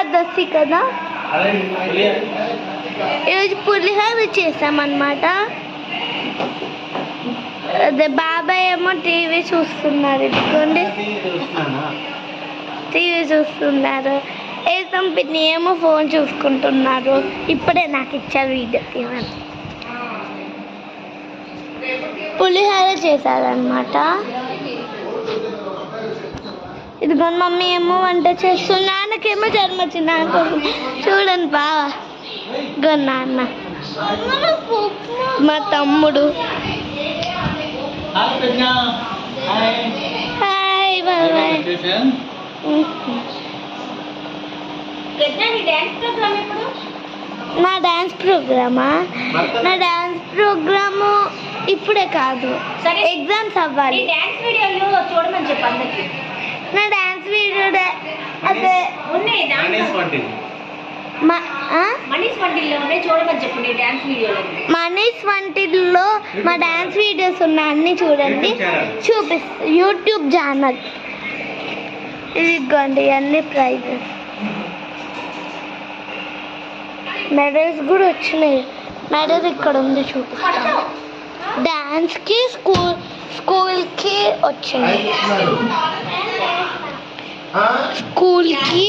ఏకాదశి కదా? ఈరోజు పులిహోర చేసామన్నమాట అదే బాబాయ్ ఏమో టీవీ చూస్తున్నారు. ఇదిగోండి. టీవీ చూస్తున్నారు. ఏసం పిన్ని ఏమో ఫోన్ చూసుకుంటున్నారు. ఇప్పుడే నాకు ఇచ్చారు వీడియో తీయమని. పులిహోర చేశారనమాట ఇదిగో మమ్మీ ఏమో వంట చేస్తుంది. నాన్నకేమో జ్వరం వచ్చింది. నాన్న చూడండి బావా. ఇదిగో నాన్న. మా తమ్ముడు. హాయ్ బాబాయ్. నా డాన్స్ ప్రోగ్రామా నా డాన్స్ ప్రోగ్రాము? ఇప్పుడే కాదు. సరే. ఎగ్జామ్స్ అవ్వాలి. డ్యాన్స్ వీడియోలు చూడమని చెప్పు అందరికి. నా డాన్స్ వీడియో అదే. ఉన్నాయి దాంట్లో మా- ఆ? మనీష్ వంటిల్లో ఉన్నాయి చూడమని వీడియోలు మనీష్ వంటిల్లో మా డాన్స్ వీడియోస్ ఉన్నాయి అన్ని చూడండి. చూపిస్తా యూట్యూబ్ ఛానల్ ఇదిగోండి అన్ని ప్రైజెస్ మెడల్స్ కూడా వచ్చినాయి. మెడల్ ఇక్కడ ఉంది చూపిస్తాను. డాన్స్కి స్కూల్ స్కూల్కి వచ్చినాయి. స్కూల్కి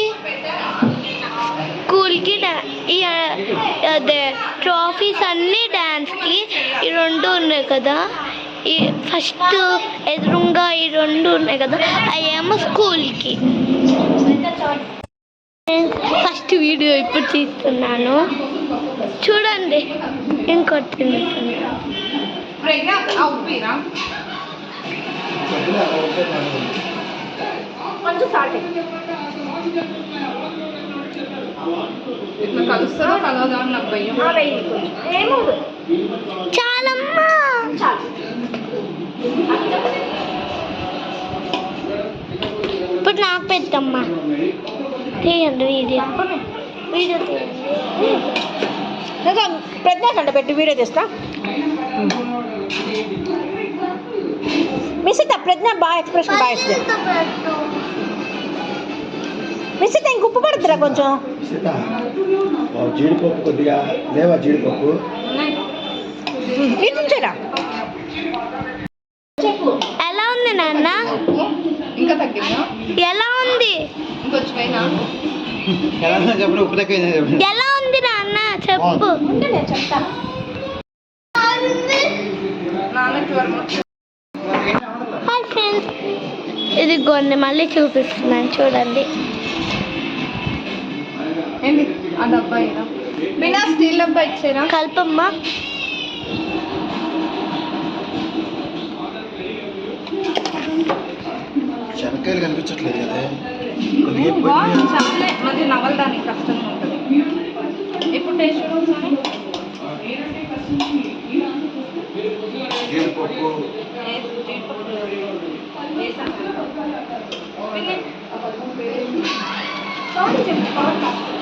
స్కూల్కి అదే ట్రాఫీస్ అన్నీ డాన్స్కి ఈ రెండు ఉన్నాయి కదా. ఈ ఫస్ట్ ఎదురుగా ఈ రెండు ఉన్నాయి కదా అవేమో స్కూల్కి. ఫస్ట్ వీడియో ఇప్పుడు తీస్తున్నాను. చూడండి ఇంకోటి కొంచెం సాల్ట్ ఇట్లా కలుస్తుందో కలవదా అని నాకు భయం వెయ్యి కొంచెం ఏమో చాలమ్మా చాలు ఇప్పుడు నాకు పెట్టమ్మా తీయండి వీడియో వీడియో తీయండి ప్రజ్ఞ కంట పెట్టి వీడియో తీస్తా మిస్సిత ప్రజ్ఞ బాగా ఎక్స్ప్రెషన్ బాగా ఇస్తుంది మిస్సిత ఇంక ఉప్పు పడుతురా కొంచెం. సీత జీడిపప్పు కొద్దిగా లేవా జీడిపప్పు? ఎలా ఉంది నాన్న? ఇంకా తగ్గిందా? ఎలా ఉంది? ఇంకొచ్చి పైన ఎలా ఉందో చెప్పండి ఉప్పు తక్కువ ఎలా ఉంది నాన్న? చెప్పు. చెప్తా. Hi friends. ఇది కొన్ని మళ్ళీ చూపిస్తున్నాను చూడండి. కల్పమ్మ. శనక్కాయలు కనిపించట్లేదు కదా. మళ్ళీ నవలడానికి కష్టంగా ఉంటుంది. ఇప్పుడు టేస్ట్ జీడిపప్పు చెప్పు